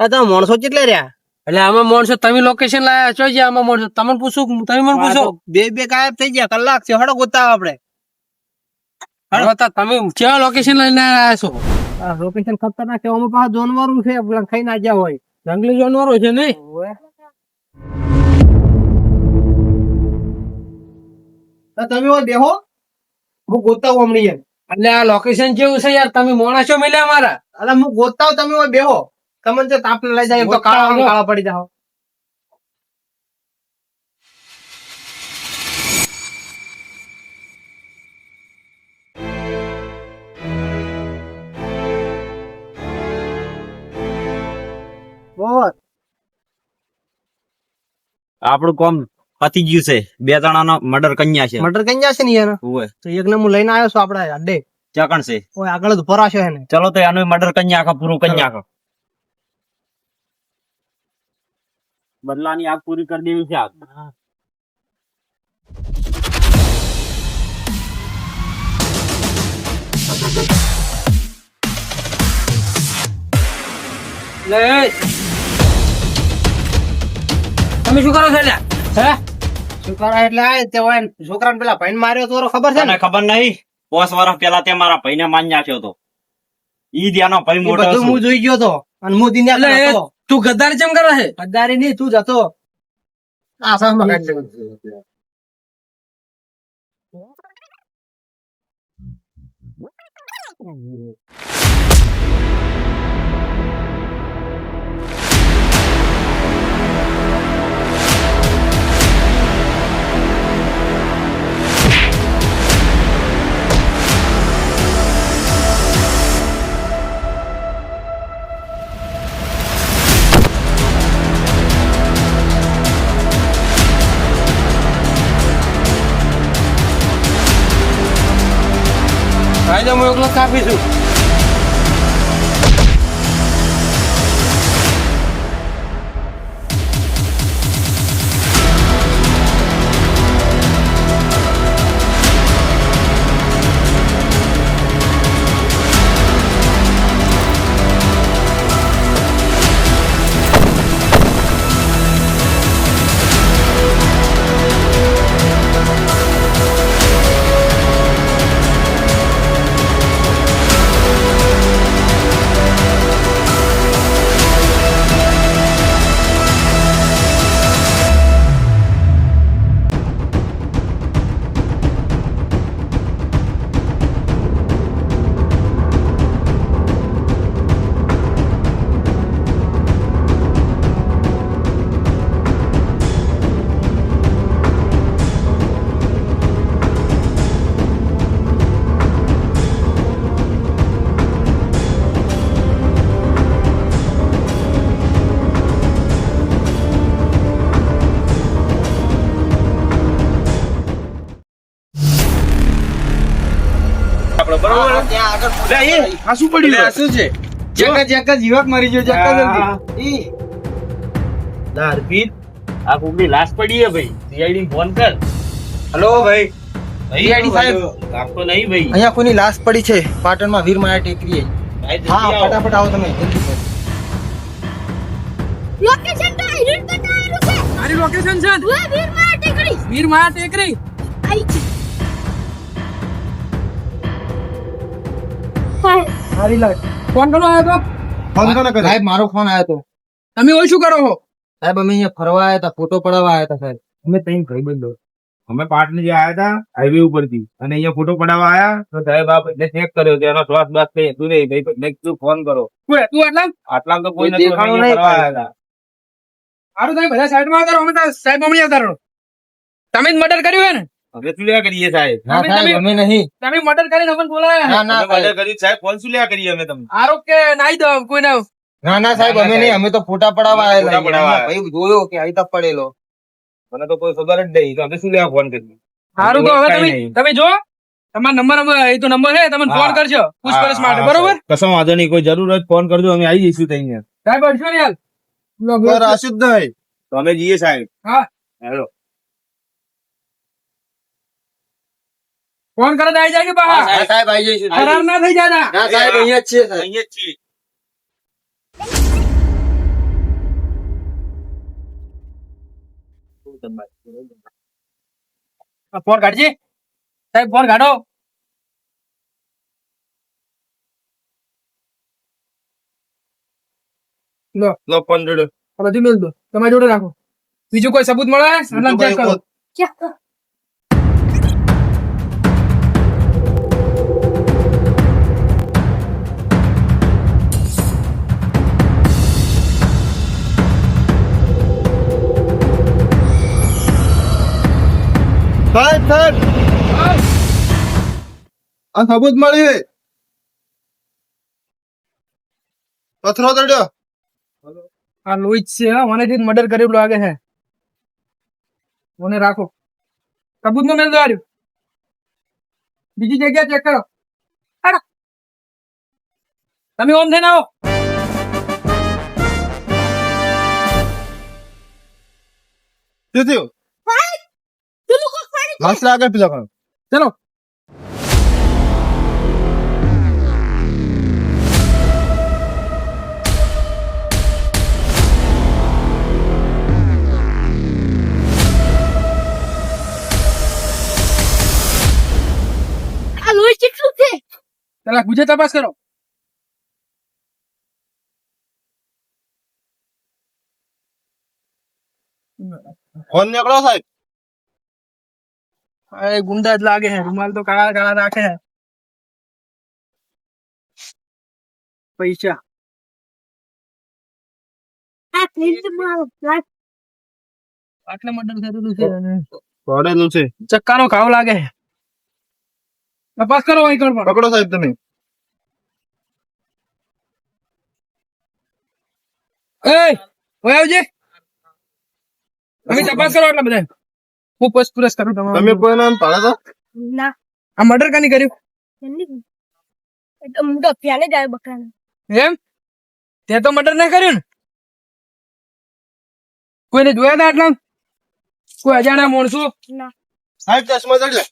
આ તમે માણસો કેટલા રહ્યા? એટલે આમાં માણસો તમે લોકેશન લાયા છો જે આમાં માણસો. તમને પૂછું તમે મને પૂછો. બે બે ગાયબ થઈ ગયા કલાક છે હડો આપણે. તમે કેવા લોકેશન લઈને આવ્યા છો? લોકેશન ખતરનાક છે આમાં પાછા જાનવરો છે ખાઈ ના જ્યાં હોય. જંગલી જાનવરો છે નહીં? તમે હોય બેહો. હું ગોતાવું હમણાં એટલે આ લોકેશન કેવું છે યાર તમે માણસો મળ્યા મારા? એટલે હું ગોતાવ તમે હોય બેહો. તમને જો તાપ લઈ જાય તો કાળા કાળા પડી જાઓ. આપણું કોમ પતી ગયું છે. બે જણાનો મર્ડર કન્યા છે. મટર કન્યા છે ને યાર? ઓય. તો એક ને હું લઈને આવ્યો છું આપડા અડે ચાકણ છે. ઓય આગળ જ ભરાશે ને ચલો તો આનો મર્ડર કન્યા આખા પૂરું કન્યા આખા. બદલાની આગ પૂરી કરી દેવી છે આગ. તમે શું કરો છો એટલે? હે? છોકરા એટલે આ તે હોય છોકરાને પેલા ભાઈને માર્યો તો ખબર છે ને? ખબર નહીં? પોસ વર્ષ પેલા તે મારા ભાઈને માન નાખ્યો હતો ઈ ત્યાંનો ભાઈ મોટો બધું હું જોઈ ગયો તો. અને હું દિને તું ગદ્દારી ચમ કરે છે? અદારી નહીં તું જતો. આ સામે કાઢી દે. ભાઈ શું છે. જીવક મરી ગયો ના, અર્પિત, આ કોકની લાશ પડી હે ભાઈ. સીઆઈડી ફોન કર. હલો ભાઈ. નહીં, સાહેબ. લાગતો નહીં ભાઈ. અહીંયા કોઈની લાશ પડી છે. પાટણમાં વીર માયા ટેકરી ભાઈ, હા ફટાફટ આવો તમે. લોકેશન તો આઈડેન્ટ બતાવેલું છે. મારી લોકેશન છે? વીર મારા ટેકરી. વીર માયા ટેકરી? હાય સારી લાગે. ફોન કરો આવ્યો તો. ફોન કોને કર્યો? સાહેબ મારો ફોન આવ્યો તો. તમે ઓય શું કરો છો? સાહેબ અમે અહીંયા ફરવા આવ્યા હતા ફોટો પડાવવા આવ્યા હતા સાહેબ. અમે ત્રણ ભાઈબંધો. અમે પાટણ જે આવ્યા હતા હાઈવે ઉપરથી. અને અહીંયા ફોટો પડાવવા આવ્યા તો સાહેબ આપ એટલે ચેક કર્યો એનો શ્વાસ બાસ કઈ હતું નહીં. ભાઈ મેં કીધું ફોન કરો. તું તું એટલા આટલા તો કોઈ નથી ફરવા આવ્યા હતા સારું તમે બધા સાઈડમાં આવતા રહો અમે સાહેબ હમણાં આવતા રહો તમે જ મર્ડર કર્યું હે ને? હવે શું લ્યા કરીએ સાહેબ? ના અમે સાહેબ અમે નહીં. તમે મર્ડર કરીને અમને બોલાયા ના ના મર્ડર સાહેબ. સાહેબ ફોન શું લ્યા કરીએ અમે તમને? આરોપ કે નાઈ દો કોઈને ના ના સાહેબ અમે નહીં. અમે તો ફોટા પડાવવા આવેલા ભાઈ જોયો કે અહીં તક પડેલો. મને તો કોઈ ખબર જ નહીં. તો અમે શું લ્યા ફોન કરીએ? સારું તો હવે તમે નહીં. તમે જો. તમારો નંબર અમે એ તો નંબર છે તમે ફોન કરજો પૂછપરછ માટે બરોબર? કશો વાંધો નહીં. કોઈ જરૂર જ ફોન કરજો. અમે આવી જઈશું ત્યાં. સાહેબ અડશો ને યાર અશુદ્ધ તો અમે જઈએ સાહેબ. હા. હેલો. ફોન કરે આવી જાય બહાર? સાહેબ આવી જઈશું. ખરાબ ના થઈ જાય ના. સાહેબ અહીંયા જ છે અહીંયા જ છે ફોન કાઢજે. સાહેબ ફોન કાઢો. લો. લો ફોન જોડે બધી મેલ દો. તમારી જોડે રાખો. બીજું કોઈ સબૂત મળે? ચેક કરો. સાહેબ સાહેબ આ સબૂત મળી પથરો તડ્યો આ લોહી છે મને થી મર્ડર કરેલું લાગે છે. મને રાખો. સબૂતનું મેં દો બીજી જગ્યા ચેક કરો. તમે ઓમ થઈને આવો. શું થયું? પેલું કોક પાડી લાશ લાગે પેલા કોણ ચલો આ લોહી કેટલું છે પેલા ગુજે તપાસ કરો ફોન નીકળો સાહેબ અરે ગુંડા જ લાગે છે રૂમાલ તો કાળા કાળા રાખે છે પૈસા આ પ્લીઝ મારો લાગ આટલે મર્ડર થયેલું છે અને પડેલું છે ચક્કાનો ઘાવ લાગે છે તપાસ કરો અહીં કણ પણ પકડો સાહેબ તમે એ ઓય આવજે તમે તપાસ કરો એટલા બધા હું પૂછપરછ કરું તમે કોઈ નામ પાડે ના. આ મર્ડર કાની કર્યું એમ તો મુંડો જાય બકરાને. એમ? તે તો મર્ડર ના કર્યું ને? કોઈને જોયા હતા આટલા? કોઈ અજાણ્યા માણસો? ના. સાહેબ ચશ્મા ચડ્યા?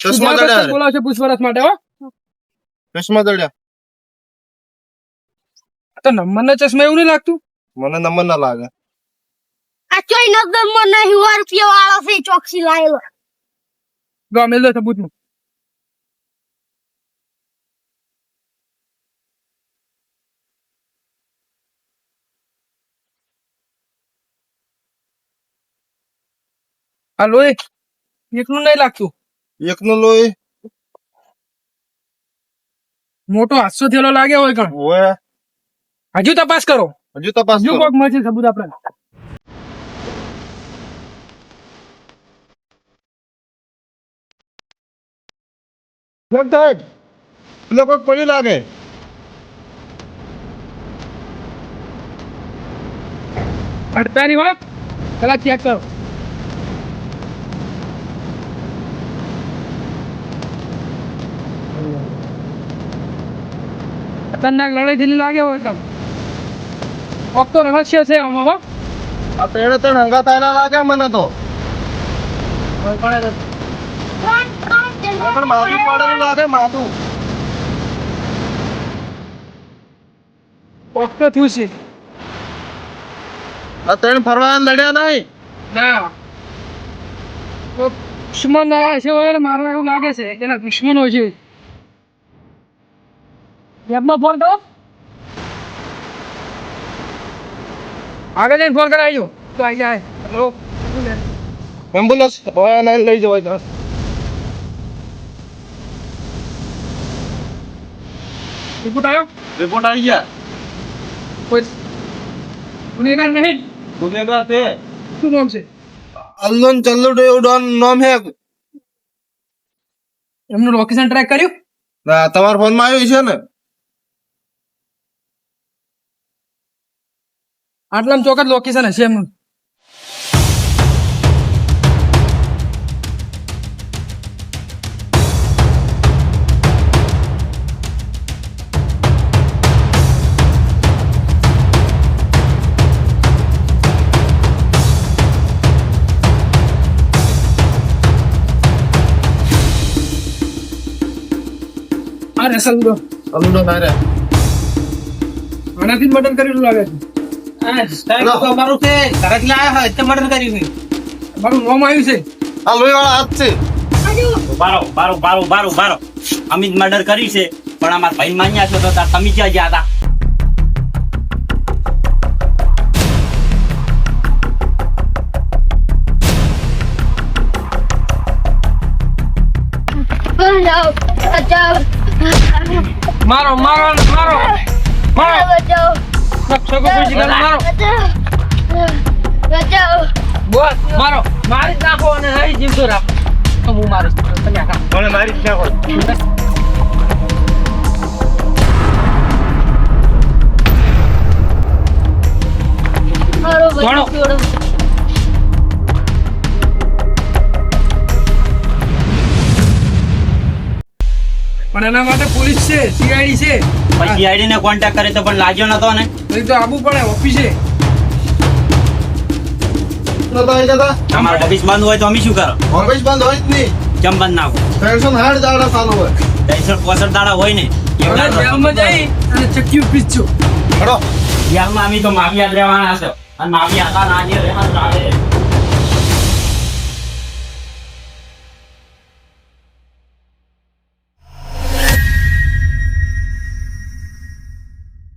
ચશ્મા ચડ્યા બોલાવશે પૂછપરછ માટે હો. ચશ્મા ચડ્યા. તો નંબર ના ચશ્મા એવું નહીં લાગતું? મને નંબર ના લાગે. આ ચોઈ નગરમાં નહીં વાર રૂપિયા વાળો છે ચોકસી લાયેલો. ગો મેલ દો સબૂતનું આ લોહી એકલું નહીં લાગતું. એકનું લોહી? મોટો હાસ્સો થયેલો લાગે હોય કણ હજુ તપાસ કરો. હજુ તપાસ હજુ કોક મળશે સબૂત આપણે. સાહેબ લોકો પડી લાગે. નહીં હોય પેલા ચેક કરો. ખતરનાક લડાઈ થયેલી લાગે હોય તમ કોક તો રહસ્ય છે આમાં આ પેડે તો હંગા થયેલા લાગે મને તો. કોઈ તે પણ માથું પડેલું લાગે માથું. કોક થયું છે. આ તેણે ફરવા લડ્યા નહીં. ના. દુશ્મન આવ્યા છે હોય મારવા એવું લાગે છે એના દુશ્મનો છે. લેબમાં ફોન કરો. આગળ જઈને ફોન કરાવી દો. તો આવી જાય. હેલો એમ્બ્યુલન્સ લઈ જવાય રિપોર્ટ આવ્યો રિપોર્ટ આવી ગયા. કોઈ ગુનેગાર નહીં. ગુનેગાર છે. શું નામ છે? અલ્લોન ચલ્લુ એવું ડોન નામ હે એમનું લોકેશન ટ્રેક કર્યું? ના તમારા ફોનમાં આવ્યું છે ને? આટલામ ચોક્કસ લોકેશન હશે એમનું. આ રે ના રે આનાથી મર્ડર કરેલું લાગે છે. અમારું છે. ઘરેથી લાયા હોય તે મર્ડર કર્યું મારું નામ આવ્યું છે. આ લોહી વાળા હાથ છે. બારો બારો બારો બારો બારો અમે મર્ડર કર્યું છે પણ અમારા ભાઈ માન્યા છે તો તાર તમે ક્યાં ગયા હતા? બચાવ બચાવ. મારો મારો મારો મારો. બચાવ મારો. બચાવ. બોલ મારો. મારી જ નાખો અને હરી જીવતો રાખો. તો હું મારો તમે મને મારી નાખો. મારો બચાવ. પણ એના માટે પોલીસ છે સીઆઈડી છે. પછી આઈડી ને કોન્ટેક્ટ કરે તો પણ લાગ્યો નતો ને? તો આબુ પડે ઓફિસે. અમારું ઓફિસ બંધ હોય તો અમે શું કરો? ઓફિસ બંધ હોય જ નહીં. કેમ બંધ નાખો ત્રણસો સાઠ દાડા ચાલુ હોય. ત્રણસો પોસઠ દાડા હોય ને જેલમાં જઈ અને ચક્કી પીચો હેડો. યારમાં અમે તો માફિયા જ રહેવાના છે. અને માફિયા આતા ના જે રહેવાના ચાલે